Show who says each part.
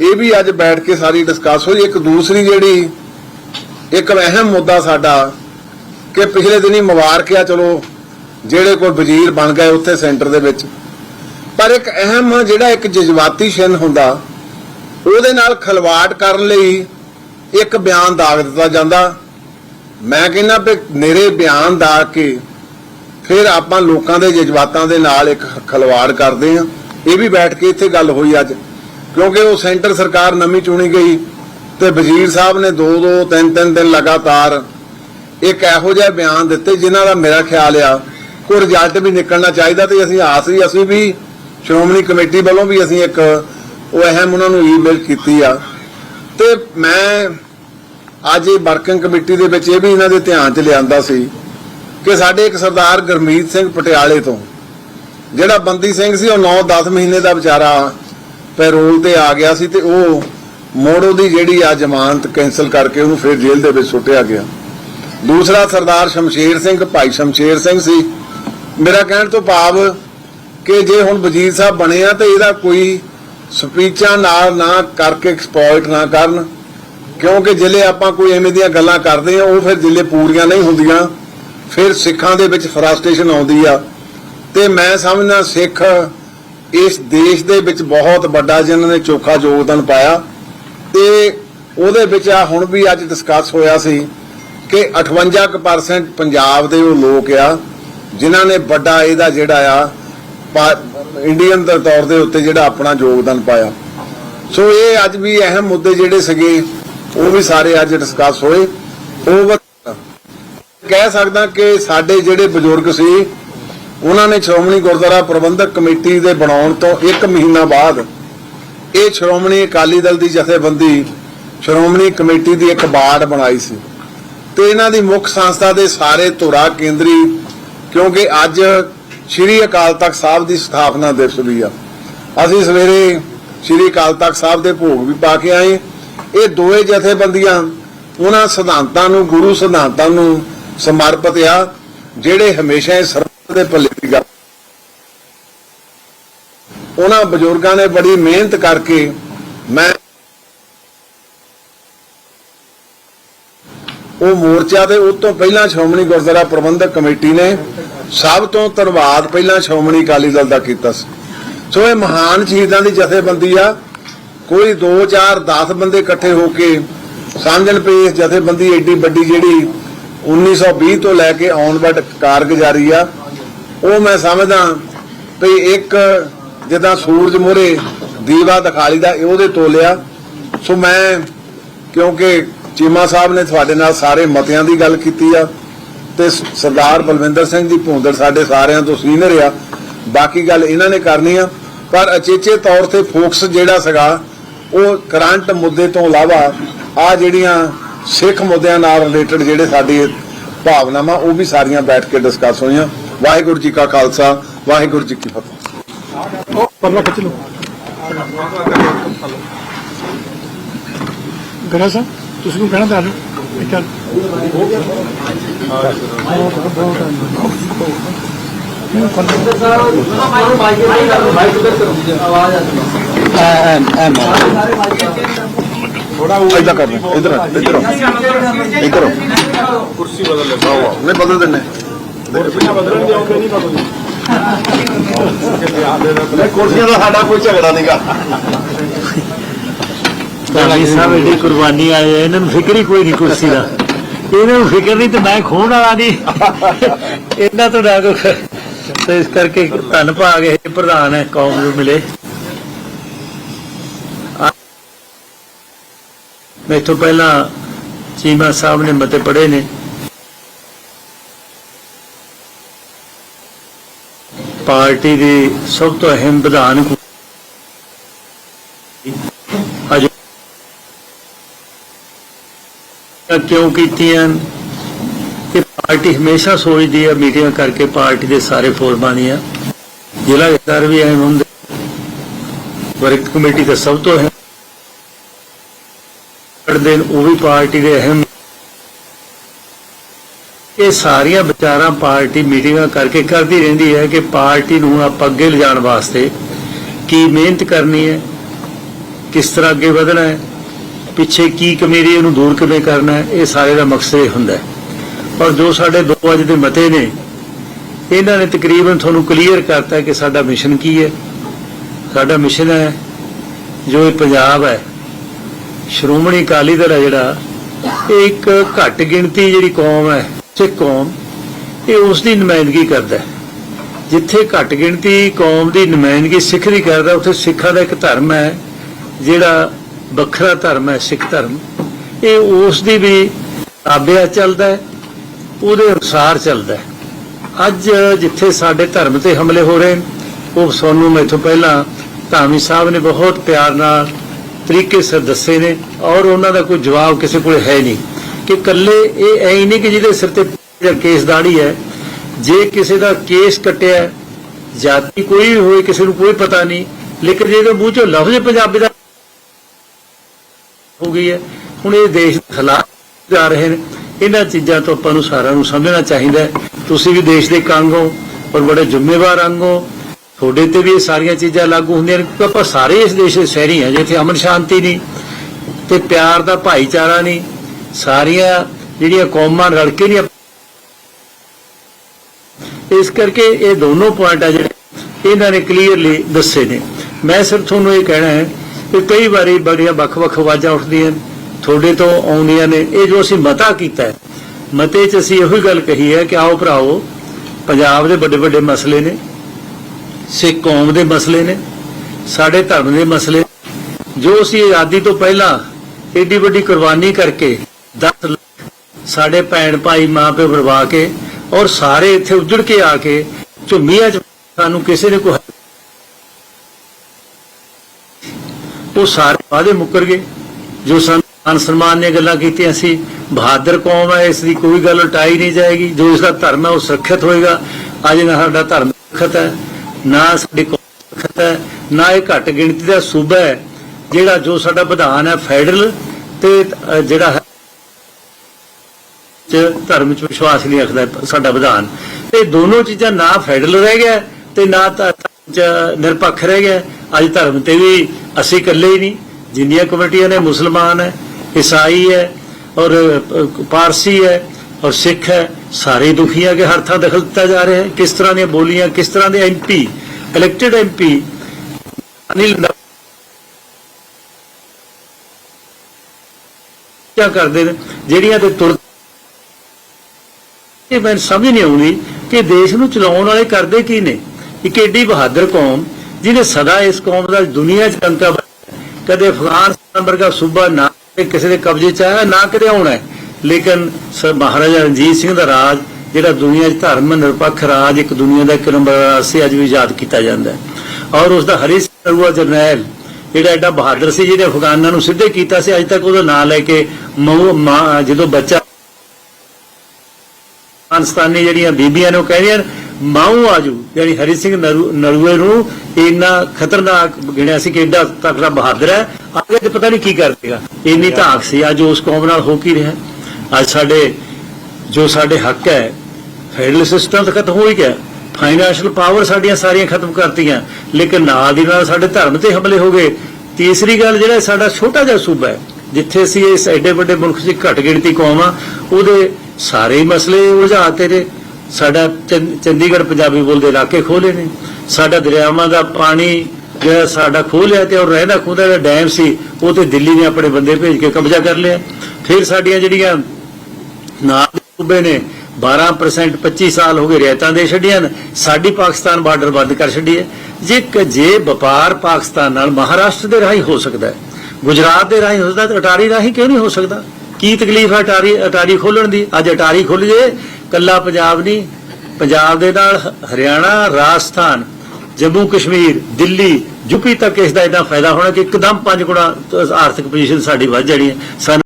Speaker 1: ਇਹ ਵੀ ਅੱਜ ਬੈਠ ਕੇ ਸਾਰੀ ਡਿਸਕਸ ਹੋਈ। ਇੱਕ ਦੂਸਰੀ ਜਿਹੜੀ, ਇੱਕ ਅਹਿਮ ਮੁੱਦਾ ਸਾਡਾ ਕਿ ਪਿਛਲੇ ਦਿਨੀ ਮੁਬਾਰਕ ਆ ਚਲੋ, ਜਿਹੜੇ ਕੋਈ ਵਜ਼ੀਰ ਬਣ ਗਏ ਉੱਥੇ ਸੈਂਟਰ ਦੇ ਵਿੱਚ। ਪਰ ਇੱਕ ਅਹਿਮ ਜਿਹੜਾ ਇੱਕ ਜਜ਼ਬਾਤੀ ਛਿੰਨ ਹੁੰਦਾ, ਉਹਦੇ ਨਾਲ ਖਲਵਾੜ ਕਰਨ ਲਈ ਇੱਕ ਬਿਆਨ ਦਾਗ ਦਿੱਤਾ ਜਾਂਦਾ। ਮੈਂ ਕਹਿੰਦਾ ਵੀ ਨੇਰੇ ਬਿਆਨ ਦਾ ਕੇ ਫਿਰ ਆਪਾਂ ਲੋਕਾਂ ਦੇ ਜਜ਼ਬਾਤਾਂ ਦੇ ਨਾਲ ਇੱਕ ਖਲਵਾੜ ਕਰਦੇ ਆ ਇਹ ਵੀ ਬੈਠ ਕੇ ਇੱਥੇ ਗੱਲ ਹੋਈ ਅੱਜ। ਕਿਉਂਕਿ ਉਹ ਸੈਂਟਰ ਸਰਕਾਰ ਨਵੀਂ ਚੁਣੀ ਗਈ ਤੇ ਵਜ਼ੀਰ ਸਾਹਿਬ ਨੇ ਦੋ ਦੋ, ਤਿੰਨ ਤਿੰਨ ਦਿਨ ਲਗਾਤਾਰ ਇੱਕ ਇਹੋ ਜਿਹਾ ਬਿਆਨ ਦਿੱਤੇ ਜਿਨ੍ਹਾਂ ਦਾ ਮੇਰਾ ਖਿਆਲ ਆ, ਕੋਈ ਰਿਜ਼ਲਟ ਵੀ ਨਿਕਲਣਾ ਚਾਹੀਦਾ ਤੇ ਅਸੀਂ ਆਸ ਵੀ, ਅਸੀਂ ਵੀ ਸ਼੍ਰੋਮਣੀ ਕਮੇਟੀ ਵੱਲੋਂ ਵੀ ਅਸੀਂ ਇੱਕ ਉਹ ਅਹਿਮ ਉਹਨਾਂ ਨੂੰ ਈਮੇਲ ਕੀਤੀ ਆ। ਤੇ ਮੈਂ ਅੱਜ ਇਹ ਵਰਕਿੰਗ ਕਮੇਟੀ ਦੇ ਵਿੱਚ ਇਹ ਵੀ ਇਹਨਾਂ ਦੇ ਧਿਆਨ 'ਚ ਲਿਆਂਦਾ ਸੀ ਕਿ ਸਾਡੇ ਇੱਕ ਸਰਦਾਰ ਗਰਮੀਤ ਸਿੰਘ ਪਟਿਆਲੇ ਤੋਂ, ਜਿਹੜਾ ਬੰਦੀ ਸਿੰਘ ਸੀ, ਉਹ 9-10 ਮਹੀਨੇ ਦਾ ਵਿਚਾਰਾ ਪੈਰੋਲ ਤੇ ਆ ਗਿਆ ਸੀ ਤੇ ਉਹ ਮੋੜ ਉਹਦੀ ਜਿਹੜੀ ਆ ਜ਼ਮਾਨਤ ਕੈਨਸਲ ਕਰਕੇ ਉਹਨੂੰ ਫਿਰ ਜੇਲ੍ਹ ਦੇ ਵਿੱਚ ਸੁੱਟਿਆ ਗਿਆ। ਦੂਸਰਾ ਸਰਦਾਰ ਸ਼ਮਸ਼ੇਰ ਸਿੰਘ, ਭਾਈ ਸ਼ਮਸ਼ੇਰ ਸਿੰਘ ਸੀ। ਮੇਰਾ ਕਹਿਣ ਤੋਂ ਭਾਵ ਕਿ ਜੇ ਹੁਣ ਵਜ਼ੀਰ ਸਾਹਿਬ ਬਣੇ ਆ ਤੇ ਇਹਦਾ ਕੋਈ ਸਪੀਚਾਂ ਨਾਲ ਨਾ ਕਰਕੇ ਐਕਸਪਲੋਇਟ ਨਾ ਕਰਨ, ਕਿਉਂਕਿ ਜਿਲੇ ਆਪਾਂ ਕੋਈ ਐਵੇਂ ਦੀਆਂ ਗੱਲਾਂ ਕਰਦੇ ਆ, ਉਹ ਫਿਰ ਜਿਲੇ ਪੂਰੀਆਂ ਨਹੀਂ ਹੁੰਦੀਆਂ। ਫਿਰ ਸਿੱਖਾਂ ਦੇ ਵਿੱਚ ਫਰਸਟ੍ਰੇਸ਼ਨ ਆਉਂਦੀ ਆ। ਤੇ ਮੈਂ ਸਮਝਦਾ ਸਿੱਖ ਇਸ ਦੇਸ਼ ਦੇ ਵਿੱਚ ਬਹੁਤ ਵੱਡਾ ਜਿਨ੍ਹਾਂ ਨੇ ਚੋਖਾ ਯੋਗਦਾਨ ਪਾਇਆ ਤੇ ਉਹਦੇ ਵਿੱਚ ਆ ਹੁਣ ਵੀ ਅੱਜ ਡਿਸਕਸ ਹੋਇਆ ਸੀ ਕਿ 58% ਪੰਜਾਬ ਦੇ ਉਹ ਲੋਕ ਆ, ਜਿਨ੍ਹਾਂ ਨੇ ਵੱਡਾ ਇਹਦਾ ਜਿਹੜਾ ਆ ਇੰਡੀਅਨ ਦੇ ਤੌਰ ਦੇ ਉੱਤੇ ਜਿਹੜਾ ਆਪਣਾ ਯੋਗਦਾਨ ਪਾਇਆ। ਸੋ ਇਹ ਅੱਜ ਵੀ ਅਹਿਮ ਮੁੱਦੇ ਜਿਹੜੇ ਸੀਗੇ, ਉਹ ਵੀ ਸਾਰੇ ਅੱਜ ਡਿਸਕਸ ਹੋਏ। ਉਹ ਕਹਿ ਸਕਦਾ ਕਿ ਸਾਡੇ ਜਿਹੜੇ ਬਜ਼ੁਰਗ ਸੀ ਉਹਨਾਂ ਨੇ ਸ਼੍ਰੋਮਣੀ ਗੁਰਦੁਆਰਾ ਪ੍ਰਬੰਧਕ ਕਮੇਟੀ ਦੇ ਬਣਾਉਣ ਤੋਂ 1 ਮਹੀਨਾ ਬਾਅਦ ਇਹ ਸ਼੍ਰੋਮਣੀ ਅਕਾਲੀ ਦਲ ਦੀ ਜਥੇਬੰਦੀ ਸ਼੍ਰੋਮਣੀ ਕਮੇਟੀ ਦੀ ਇੱਕ ਬਾੜ ਬਣਾਈ ਸੀ ਤੇ ਇਹਨਾਂ ਦੀ ਮੁੱਖ ਸੰਸਥਾ ਦੇ ਸਾਰੇ ਧੁਰਾ ਕੇਂਦਰੀ, ਕਿਉਂਕਿ ਅੱਜ ਸ੍ਰੀ ਅਕਾਲ ਤਖਤ ਸਾਹਿਬ ਦੀ ਸਥਾਪਨਾ ਦਿਵਸ ਵੀ ਆ। ਅਸੀਂ ਸਵੇਰੇ ਸ੍ਰੀ ਅਕਾਲ ਤਖਤ ਸਾਹਿਬ ਦੇ ਭੋਗ ਵੀ ਪਾ ਕੇ ਆਏ। ਇਹ ਦੋਏ ਜਥੇਬੰਦੀਆਂ ਉਹਨਾਂ ਸਿਧਾਂਤਾਂ ਨੂੰ, ਗੁਰੂ ਸਿਧਾਂਤਾਂ ਨੂੰ ਸਮਰਪਿਤ ਆ, ਜਿਹੜੇ ਹਮੇਸ਼ਾ ਹੀ ਦੇ ਭਲੇ ਦੀ ਗੱਲ। ਉਹਨਾਂ ਬਜ਼ੁਰਗਾਂ ਨੇ ਬੜੀ ਮਿਹਨਤ ਕਰਕੇ ਮੈਂ ਉਹ ਮੋਰਚਾ ਤੇ ਉਸ ਤੋਂ ਪਹਿਲਾਂ ਸ਼੍ਰੋਮਣੀ ਗੁਰਦੁਆਰਾ ਪ੍ਰਬੰਧਕ ਕਮੇਟੀ ਨੇ ਸਭ ਤੋਂ ਧੰਨਵਾਦ ਪਹਿਲਾਂ ਸ਼੍ਰੋਮਣੀ ਅਕਾਲੀ ਦਲ ਦਾ ਕੀਤਾ ਸੀ। ਸੋ ਇਹ ਮਹਾਨ ਸ਼ਹੀਦਾਂ ਦੀ ਜਥੇਬੰਦੀ ਆ। ਕੋਈ 2 4 10 ਬੰਦੇ ਇਕੱਠੇ ਹੋ ਕੇ ਸਮਝਣ ਪਈ ਜਥੇਬੰਦੀ ਏਡੀ ਵੱਡੀ ਜਿਹੜੀ 1920 ਤੋਂ ਲੈ ਕੇ ਆਉਣ ਆਉਣਵਰਡ ਕਾਰਗੁਜ਼ਾਰੀ ਆ। ਉਹ ਮੈਂ ਸਮਝਦਾ ਵੀ ਇੱਕ ਜਿੱਦਾਂ ਸੂਰਜ ਮੋਰੇ ਦੀਵਾ ਦਿਖਾਲੀ ਦਾ ਉਹਦੇ ਤੋਲਿਆ। ਸੋ ਮੈਂ, ਕਿਉਂਕਿ ਚੀਮਾ ਸਾਹਿਬ ਨੇ ਤੁਹਾਡੇ ਨਾਲ ਸਾਰੇ ਮਤਿਆਂ ਦੀ ਗੱਲ ਕੀਤੀ ਆ, ਤੇ ਸਰਦਾਰ ਬਲਵਿੰਦਰ ਸਿੰਘ ਦੀ ਭੂੰਦੜ ਸਾਡੇ ਸਾਰਿਆਂ ਤੋਂ ਸੀਨੀਅਰ ਆ। ਬਾਕੀ ਗੱਲ ਇਹਨਾਂ ਨੇ ਕਰਨੀ ਆ, ਪਰ ਅਚੇਚੇ ਤੌਰ ਤੇ ਫੋਕਸ ਜਿਹੜਾ ਸੀਗਾ, ਉਹ ਕਰੰਟ ਮੁੱਦੇ ਤੋਂ ਇਲਾਵਾ ਆ ਜਿਹੜੀਆਂ ਸਿੱਖ ਮੁੱਦਿਆਂ ਨਾਲ ਰਿਲੇਟਡ ਜਿਹੜੇ ਸਾਡੀ ਭਾਵਨਾਵਾਂ, ਉਹ ਵੀ ਸਾਰੀਆਂ ਬੈਠ ਕੇ ਡਿਸਕਸ ਹੋਈਆਂ। ਵਾਹਿਗੁਰੂ ਜੀ ਕਾ ਖਾਲਸਾ ਵਾਹਿਗੁਰੂ ਜੀ ਕੀ ਫਤਿਹ।
Speaker 2: ਪਰਲਾ ਖਿੱਚ ਲਓ। ਗਰਾ ਸਾਹਿਬ ਤੁਸੀਂ ਨੂੰ ਕਹਿਣਾ ਤਾਂ ਆਜੋ ਇਹ ਚੱਲ
Speaker 1: ਥੋੜਾ ਉਹ ਇਦਾਂ ਕਰਨਾ ਇਧਰ ਇਧਰ ਇਧਰ ਕੁਰਸੀ ਬਦਲ ਲੈ ਨਹੀਂ ਬਦਲ ਦਿੰਨੇ ਕੁਰਸੀਆਂ ਦਾ ਸਾਡਾ ਕੋਈ ਝਗੜਾ ਨਹੀਂਗਾ
Speaker 3: ਭਾਈ ਸਾਹਿਬ ਐਡੀ ਕੁਰਬਾਨੀ ਆਏ ਇਹਨਾਂ ਨੂੰ ਫਿਕਰ ਹੀ ਕੋਈ ਨਹੀਂ ਕੁਰਸੀ ਦਾ। ਇਹਨਾਂ ਨੂੰ ਫਿਕਰ ਨਹੀਂ ਤੇ ਮੈਂ ਖੋਣ ਵਾਲਾ ਨਹੀਂ ਇਹਨਾਂ ਤੋਂ ਕੋਈ ਤੇ ਇਸ ਕਰਕੇ ਧੰਨ ਭਾਗ ਇਹ ਪ੍ਰਧਾਨ ਹੈ ਕੌਮ ਨੂੰ ਮਿਲੇ। ਮੈਥੋਂ ਪਹਿਲਾਂ ਚੀਮਾ ਸਾਹਿਬ ਨੇ ਮਤੇ ਪੜ੍ਹੇ ਨੇ। ਪਾਰਟੀ ਦੀ ਸਭ ਤੋਂ ਅਹਿਮ ਵਿਧਾਨ ਅੱਜ ਕਿਉਂ ਕੀਤੀਆਂ? ਕਿ ਪਾਰਟੀ ਹਮੇਸ਼ਾ ਸੋਚਦੀ ਹੈ, ਮੀਟਿੰਗਾਂ ਕਰਕੇ ਪਾਰਟੀ ਦੇ ਸਾਰੇ ਫੋਰਮਾਂ ਦੀਆਂ। ਜ਼ਿਲ੍ਹਾ ਜਥੇਦਾਰ ਵੀ ਅਹਿਮ ਹੁੰਦੇ। ਵਰਕ ਕਮੇਟੀ ਦਾ ਸਭ ਤੋਂ ਅਹਿਮ ਕਰਦੇ ਉਹ ਵੀ ਪਾਰਟੀ ਦੇ ਅਹਿਮ ਇਹ ਸਾਰੀਆਂ ਵਿਚਾਰਾਂ ਪਾਰਟੀ ਮੀਟਿੰਗਾਂ ਕਰਕੇ ਕਰਦੀ ਰਹਿੰਦੀ ਹੈ ਕਿ ਪਾਰਟੀ ਨੂੰ ਆਪਾਂ ਅੱਗੇ ਲਿਜਾਣ ਵਾਸਤੇ ਕੀ ਮਿਹਨਤ ਕਰਨੀ ਹੈ, ਕਿਸ ਤਰ੍ਹਾਂ ਅੱਗੇ ਵਧਣਾ ਹੈ, ਪਿੱਛੇ ਕੀ ਕਮੀ ਰਹੀ ਇਹਨੂੰ ਦੂਰ ਕਿਵੇਂ ਕਰਨਾ ਹੈ, ਇਹ ਸਾਰੇ ਦਾ ਮਕਸਦ ਇਹ ਹੁੰਦਾ ਹੈ। ਔਰ ਜੋ ਸਾਡੇ ਦੋ ਅੱਜ ਦੇ ਮਤੇ ਨੇ, ਇਹਨਾਂ ਨੇ ਤਕਰੀਬਨ ਤੁਹਾਨੂੰ ਕਲੀਅਰ ਕਰਤਾ ਕਿ ਸਾਡਾ ਮਿਸ਼ਨ ਕੀ ਹੈ। ਸਾਡਾ ਮਿਸ਼ਨ ਹੈ, ਜੋ ਇਹ ਪੰਜਾਬ ਹੈ, ਸ਼੍ਰੋਮਣੀ ਅਕਾਲੀ ਦਲ ਹੈ ਜਿਹੜਾ, ਇਹ ਇੱਕ ਘੱਟ ਗਿਣਤੀ ਜਿਹੜੀ ਕੌਮ ਹੈ ਸਿੱਖ ਕੌਮ, ਇਹ ਉਸ ਦੀ ਨੁਮਾਇੰਦਗੀ ਕਰਦਾ ਹੈ। ਜਿੱਥੇ ਘੱਟ ਗਿਣਤੀ ਕੌਮ ਦੀ ਨੁਮਾਇੰਦਗੀ ਸਿੱਖ ਦੀ ਕਰਦਾ, ਉੱਥੇ ਸਿੱਖਾਂ ਦਾ ਇੱਕ ਧਰਮ ਹੈ, ਜਿਹੜਾ ਵੱਖਰਾ ਧਰਮ ਹੈ, ਸਿੱਖ ਧਰਮ। ਇਹ ਉਸ ਦੀ ਵੀ ਤਾਬਿਆ ਚੱਲਦਾ ਹੈ, ਉਹਦੇ ਅਨੁਸਾਰ ਚੱਲਦਾ ਹੈ। ਅੱਜ ਜਿੱਥੇ ਸਾਡੇ ਧਰਮ ਤੇ ਹਮਲੇ ਹੋ ਰਹੇ ਨੇ, ਉਹ ਸਾਨੂੰ ਮੈਥੋਂ ਪਹਿਲਾਂ ਧਾਮੀ ਸਾਹਿਬ ਨੇ ਬਹੁਤ ਪਿਆਰ ਨਾਲ ਤਰੀਕੇ ਸਿਰ ਦੱਸੇ ਨੇ, ਔਰ ਉਹਨਾਂ ਦਾ ਕੋਈ ਜਵਾਬ ਕਿਸੇ ਕੋਲ ਹੈ ਨਹੀਂ। ਕਿ ਕੱਲੇ ਇਹ ਐ ਨਹੀਂ ਕਿ ਜਿਹਦੇ ਸਿਰ ਤੇ ਕੇਸ ਦਾੜੀ ਹੈ, ਜੇ ਕਿਸੇ ਦਾ ਕੇਸ ਕੱਟਿਆ, ਜਾਤੀ ਕੋਈ ਵੀ ਹੋਏ ਕਿਸੇ ਨੂੰ ਕੋਈ ਪਤਾ ਨਹੀਂ, ਲੇਕਿਨ ਜੇ ਇਹਦੇ ਮੂੰਹ ਚੋਂ ਲਫ਼ਜ਼ ਪੰਜਾਬੀ ਦਾ ਹੋ ਗਈ ਹੈ, ਹੁਣ ਇਹ ਦੇਸ਼ ਦੇ ਹਾਲਾਤ ਜਾ ਰਹੇ ਨੇ, ਇਹਨਾਂ ਚੀਜ਼ਾਂ ਤੋਂ ਆਪਾਂ ਨੂੰ ਸਾਰਿਆਂ ਨੂੰ ਸਮਝਣਾ ਚਾਹੀਦਾ ਤੁਸੀਂ ਵੀ ਦੇਸ਼ ਦੇ ਇੱਕ ਅੰਗ ਹੋ ਔਰ ਬੜੇ ਜ਼ਿੰਮੇਵਾਰ ਅੰਗ ਹੋ। ਤੁਹਾਡੇ ਤੇ ਵੀ ਇਹ ਸਾਰੀਆਂ ਚੀਜ਼ਾਂ ਲਾਗੂ ਹੁੰਦੀਆਂ ਨੇ, ਕਿਉਂਕਿ ਆਪਾਂ ਸਾਰੇ ਇਸ ਦੇਸ਼ ਦੇ ਸ਼ਹਿਰੀ ਹਾਂ, ਜਿੱਥੇ ਅਮਨ ਸ਼ਾਂਤੀ ਨਹੀਂ ਤੇ ਪਿਆਰ ਦਾ ਭਾਈਚਾਰਾ ਨਹੀਂ ਸਾਰੀਆਂ ਜਿਹੜੀਆਂ ਕੌਮਾਂ ਰਲ ਕੇ ਨਹੀਂ ਇਸ ਕਰਕੇ ਇਹ ਦੋਨੋਂ ਪੁਆਇੰਟ ਆ ਜਿਹੜੇ ਇਹਨਾਂ ਨੇ ਕਲੀਅਰਲੀ ਦੱਸੇ ਨੇ। ਮੈਂ ਸਿਰਫ ਤੁਹਾਨੂੰ ਇਹ ਕਹਿਣਾ ਹੈ ਕਿ ਕਈ ਵਾਰੀ ਬੜੀਆਂ ਵੱਖ-ਵੱਖ ਆਵਾਜ਼ਾਂ ਉੱਠਦੀਆਂ ਨੇ, ਤੁਹਾਡੇ ਤੋਂ ਆਉਂਦੀਆਂ ਨੇ। ਇਹ ਜੋ ਅਸੀਂ ਮਤਾ ਕੀਤਾ ਮਤੇ 'ਚ ਅਸੀਂ ਇਹੋ ਹੀ ਗੱਲ ਕਹੀ ਹੈ ਕਿ ਆਓ ਭਰਾਓ ਪੰਜਾਬ ਦੇ ਵੱਡੇ ਵੱਡੇ ਮਸਲੇ ਨੇ ਸਿੱਖ ਕੌਮ ਦੇ ਮਸਲੇ ਨੇ ਸਾਡੇ ਧਰਮ ਦੇ ਮਸਲੇ ਜੋ ਅਸੀਂ ਆਜ਼ਾਦੀ ਤੋਂ ਪਹਿਲਾਂ ਏਡੀ ਵੱਡੀ ਕੁਰਬਾਨੀ ਕਰਕੇ 10 ਲੱਖ ਸਾਡੇ ਭੈਣ ਭਾਈ, ਮਾਂ ਪਿਓ ਬਰਵਾ ਕੇ ਔਰ ਸਾਰੇ ਇੱਥੇ ਉੱਜੜ ਕੇ ਆ ਕੇ ਝੁੰਮੀਆਂ ਚ ਸਾਨੂੰ ਕਿਸੇ ਨੇ ਕੋਈ ਉਹ ਸਾਰੇ ਵਾਅਦੇ ਮੁੱਕਰ ਗਏ। ਜੋ ਸਾਨੂੰ ਮਾਨ ਸਨਮਾਨ ਨੇ ਗੱਲਾਂ ਕੀਤੀਆਂ ਸੀ, ਬਹਾਦਰ ਕੌਮ ਹੈ ਇਸ ਦੀ ਕੋਈ ਗੱਲ ਉਟਾਈ ਨਹੀਂ ਜਾਏਗੀ। ਜੋ ਇਸ ਦਾ ਧਰਮ ਹੈ, ਉਹ ਸੁਰੱਖਿਅਤ ਹੋਏਗਾ। ਅੱਜ ਨਾ ਸਾਡਾ ਧਰਮ ਸੁਰੱਖਿਅਤ ਹੈ, ਨਾ ਸਾਡੀ ਕੌਮ ਸੁਰੱਖਿਅਤ ਹੈ, ਨਾ ਇਹ ਘੱਟ ਗਿਣਤੀ ਦਾ ਸੂਬਾ ਹੈ, ਜਿਹੜਾ ਜੋ ਸਾਡਾ ਵਿਧਾਨ ਹੈ, ਫੈਡਰਲ ਤੇ ਜਿਹੜਾ ਹੈ ਚ ਧਰਮ ਚ ਵਿਸ਼ਵਾਸ ਨਹੀਂ ਰੱਖਦਾ ਸਾਡਾ ਵਿਧਾਨ। ਇਹ ਦੋਨੋਂ ਚੀਜ਼ਾਂ ਨਾ ਫੈਡਰਲ ਰਹਿ ਗਿਆ ਤੇ ਨਾ ਨਿਰਪੱਖ ਰਹਿ ਗਿਆ। ਅੱਜ ਧਰਮ ਤੇ ਵੀ ਅਸੀਂ ਇਕੱਲੇ ਹੀ ਨਹੀਂ। ਜਿੰਨੀਆਂ ਕਮੇਟੀਆਂ ਨੇ ਮੁਸਲਮਾਨ ਹੈ, ਈਸਾਈ ਹੈ, ਔਰ ਪਾਰਸੀ ਹੈ, ਔਰ ਸਿੱਖ ਹੈ, ਸਾਰੇ ਦੁਖੀ ਹੈ ਕਿ ਹਰ ਥਾਂ ਦਖਲ ਦਿੱਤਾ ਜਾ ਰਿਹਾ ਹੈ। ਕਿਸ ਤਰ੍ਹਾਂ ਦੀਆਂ ਬੋਲੀਆਂ, ਕਿਸ ਤਰ੍ਹਾਂ ਦੇ ਐਮਪੀ ਇਲੈਕਟਿਡ ਐਮਪੀ ਅਨਿਲ ਕਿਆ ਕਰਦੇ ਨੇ? ਜਿਹੜੀਆਂ ਤੇ ਤੁਰ ਇਹ ਮੈਨੂੰ ਸਮਝ ਨਹੀਂ ਆਉਂਦੀ ਕਿ ਦੇਸ਼ ਨੂੰ ਚਲਾਉਣ ਵਾਲੇ ਕਰਦੇ ਕੀ ਨੇ। ਇੱਕ ਏਡੀ ਬਹਾਦਰ ਕੌਮ, ਜਿਹਨੇ ਸਦਾ ਇਸ ਕੌਮ ਦਾ ਦੁਨੀਆ 'ਚ ਟੰਕਾ ਕਦੇ ਅਫਗਾਨਿਸਤਾਨ ਵਰਗਾ ਸੂਬਾ ਨਾ ਕਿਸੇ ਦੇ ਕਬਜ਼ੇ 'ਚ ਆਇਆ, ਨਾ ਕਦੇ ਆਉਣਾ ਲੇਕਿਨ ਸ- ਮਹਾਰਾਜਾ ਰਣਜੀਤ ਸਿੰਘ ਦਾ ਰਾਜ, ਜਿਹੜਾ ਦੁਨੀਆ 'ਚ ਧਰਮ ਨਿਰਪੱਖ ਰਾਜ, ਇੱਕ ਦੁਨੀਆ ਦਾ ਇੱਕ ਨੰਬਰ ਰਾਜ ਸੀ, ਅੱਜ ਵੀ ਯਾਦ ਕੀਤਾ ਜਾਂਦਾ ਔਰ ਉਸ ਦਾ ਹਰੀ ਸਿੰਘ ਜਰਨੈਲ, ਜਿਹੜਾ ਐਡਾ ਬਹਾਦਰ ਸੀ, ਜਿਹਨੇ ਅਫਗਾਨਾਂ ਨੂੰ ਸਿੱਧੇ ਕੀਤਾ ਸੀ, ਅੱਜ ਤੱਕ ਉਹਦਾ ਨਾਂ ਲੈ ਕੇ ਜਦੋਂ ਬੱਚਾ ਪਾਕਿਸਤਾਨੀ ਜਿਹੜੀਆਂ ਬੀਬੀਆਂ ਨੇ ਉਹ ਕਹਿੰਦੀਆਂ ਨੇ, ਮਾਊ ਆਜੂ ਯਾਨੀ ਹਰੀ ਸਿੰਘ ਨਰੂਏ ਨੂੰ ਇੰਨਾ ਖਤਰਨਾਕ ਗਿਣਿਆ ਸੀ ਕਿ ਏਡਾ ਤਕੜਾ ਬਹਾਦਰ ਹੈ ਅੱਗੇ ਤੇ ਪਤਾ ਨਹੀਂ ਕੀ ਕਰ ਦੇਗਾ। ਇੰਨੀ ਧਾਕ ਸੀ ਅੱਜ ਉਸ ਕੌਮ ਨਾਲ ਹੋ ਕੀ ਰਿਹਾ ਅੱਜ ਸਾਡੇ ਜੋ ਸਾਡੇ ਹੱਕ ਹੈ ਫੈਡਰਲ ਸਿਸਟਮ ਤਾਂ ਖਤਮ ਹੋ ਹੀ ਗਿਆ। ਫਾਈਨੈਂਸ਼ੀਅਲ ਪਾਵਰ ਸਾਡੀਆਂ ਸਾਰੀਆਂ ਖਤਮ ਕਰਤੀਆਂ ਲੇਕਿਨ ਨਾਲ ਦੀ ਨਾਲ ਸਾਡੇ ਧਰਮ ਤੇ ਹਮਲੇ ਹੋ ਗਏ। ਤੀਸਰੀ ਗੱਲ ਜਿਹੜਾ ਸਾਡਾ ਛੋਟਾ ਜਿਹਾ ਸੂਬਾ ਹੈ ਜਿੱਥੇ ਅਸੀਂ ਇਸ ਐਡੇ ਵੱਡੇ ਮੁਲਕ 'ਚ ਘੱਟ ਗਿਣਤੀ ਕੌਮ ਆ, ਉਹਦੇ ਸਾਰੇ ਮਸਲੇ ਉਲਝਾਤੇ ਨੇ। ਸਾਡਾ ਚੰਡੀਗੜ੍ਹ ਪੰਜਾਬੀ ਬੋਲਦੇ ਇਲਾਕੇ ਖੋਲੇ ਨੇ। ਸਾਡਾ ਦਰਿਆਵਾਂ ਦਾ ਪਾਣੀ ਜਿਹੜਾ ਸਾਡਾ ਖੋਹ ਲਿਆ ਤੇ ਉਹ ਰਹਿੰਦਾ ਖੁੰਦਾ ਜਿਹੜਾ ਡੈਮ ਸੀ, ਉਹ ਤੇ ਦਿੱਲੀ ਨੇ ਆਪਣੇ ਬੰਦੇ ਭੇਜ ਕੇ ਕਬਜ਼ਾ ਕਰ ਲਿਆ। ਫਿਰ ਸਾਡੀਆਂ ਜਿਹੜੀਆਂ ਨਾਲ ਦੇ ਸੂਬੇ ਨੇ 12% 25 ਸਾਲ ਹੋ ਗਏ ਰਿਆਇਤਾਂ ਦੇ ਛੱਡੀਆਂ ਨੇ। ਸਾਡੀ ਪਾਕਿਸਤਾਨ ਬਾਰਡਰ ਬੰਦ ਕਰ ਛੱਡੀ ਹੈ। ਜੇ ਜੇ ਵਪਾਰ ਪਾਕਿਸਤਾਨ ਨਾਲ ਮਹਾਰਾਸ਼ਟਰ ਦੇ ਰਾਹੀਂ ਹੋ ਸਕਦਾ ਹੈ ਗੁਜਰਾਤ ਦੇ ਰਾਹੀਂ ਹੋ ਸਕਦਾ ਤਾਂ ਅਟਾਰੀ ਰਾਹੀਂ ਕਿਉਂ ਨਹੀਂ ਹੋ ਸਕਦਾ? ਕੀ ਤਕਲੀਫ ਹੈ ਅਟਾਰੀ ਅਟਾਰੀ ਖੋਲਣ ਦੀ? ਅੱਜ ਅਟਾਰੀ ਖੁੱਲ ਜੇ, ਕੱਲਾ ਪੰਜਾਬ ਨਹੀਂ। ਪੰਜਾਬ ਦੇ ਨਾਲ ਹਰਿਆਣਾ, ਰਾਜਸਥਾਨ, ਜੰਮੂ, ਕਸ਼ਮੀਰ, ਦਿੱਲੀ ਯੂਪੀ ਤੱਕ ਇਸ ਦਾ ਇਦਾਂ ਫਾਇਦਾ ਹੋਣਾ ਕਿ ਇੱਕਦਮ ਪੰਜ ਗੁਣਾ ਆਰਥਿਕ ਪੋਜੀਸ਼ਨ ਸਾਡੀ ਵੱਧ ਜਾਣੀ ਹੈ। ਸਾਨੂੰ